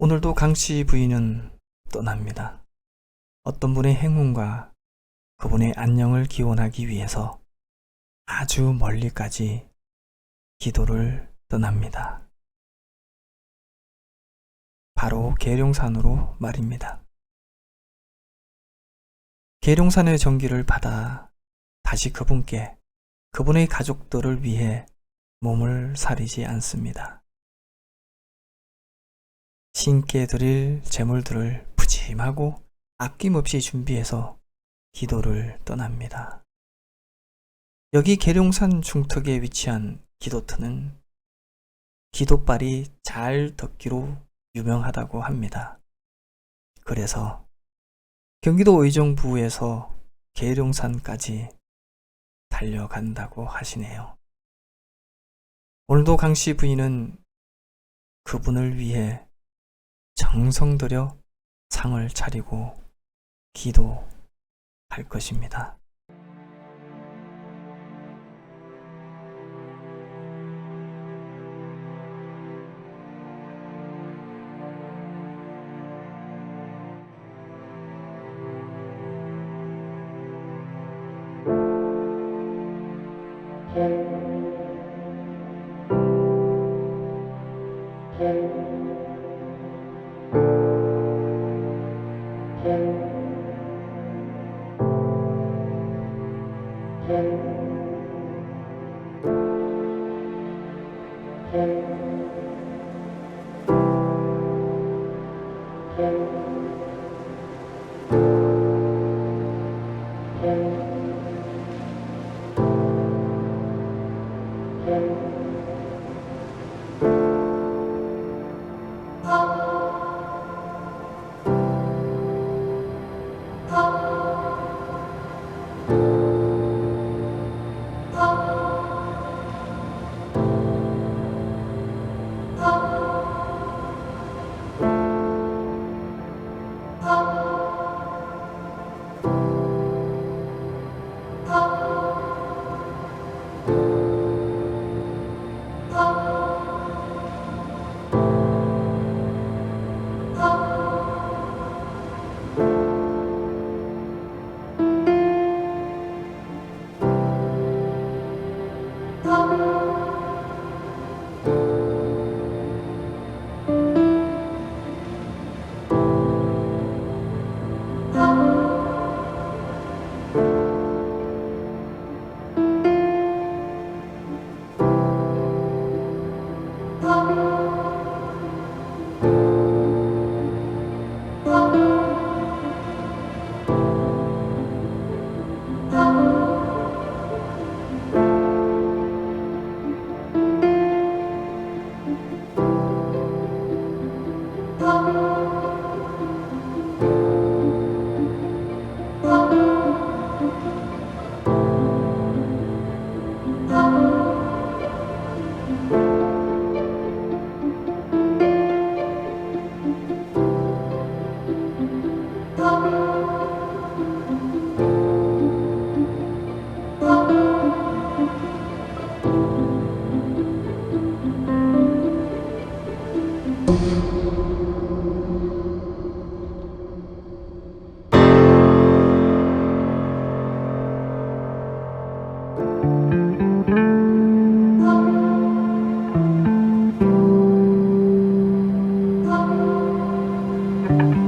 오늘도 강씨 부인은 떠납니다. 어떤 분의 행운과 그분의 안녕을 기원하기 위해서 아주 멀리까지 기도를 떠납니다. 바로 계룡산으로 말입니다. 계룡산의 전기를 받아 다시 그분께 그분의 가족들을 위해 몸을 사리지 않습니다. 신께 드릴 재물들을 푸짐하고 아낌없이 준비해서 기도를 떠납니다. 여기 계룡산 중턱에 위치한 기도터는 기도발이 잘 덮기로 유명하다고 합니다. 그래서 경기도 의정부에서 계룡산까지 달려간다고 하시네요. 오늘도 강씨 부인은 그분을 위해 정성 들여 상을 차리고 기도할 것입니다. Thank you. 바로